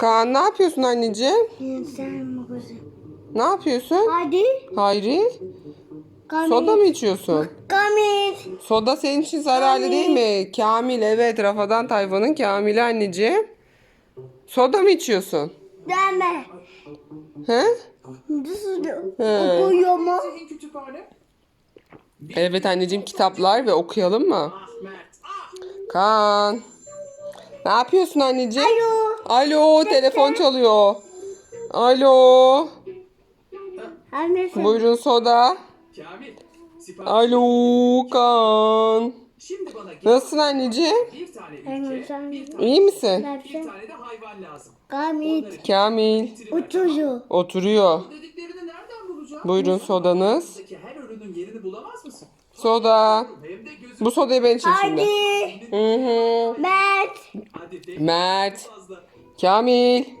Kaan ne yapıyorsun anneciğim? Sen babası. Ne yapıyorsun? Hadi. Hayri. Kamil. Soda mı içiyorsun? Kamil. Soda senin için zararlı değil mi? Kamil evet Rafadan Tayfan'ın Kamil'i anneciğim. Soda mı içiyorsun? Deme. He? He. okuyor mu? Evet anneciğim kitaplar ve okuyalım mı? Ah. Ah. Kaan. Ne yapıyorsun anneciğim? Alo. Alo telefon çalıyor. Alo. Annesi. Buyurun soda. Kamil. Sipariş. Alo Kaan. Şimdi bana gel. Nasılsın anneciğim? Bir tane Anneciğim. ülke, bir tane, İyi misin? bir tane de hayvan lazım. Kamil. Kamil. Oturuyor. Oturuyor. Dediklerini nereden bulacağım? Buyurun sodanız. Buradaki her ürünün yerini bulamaz mısın? Soda. Hem de gözüm. Bu sodayı ben içeyim şimdi. Hadi. Hı hı. Mert. Hadi de Mert. fazla. Kamil.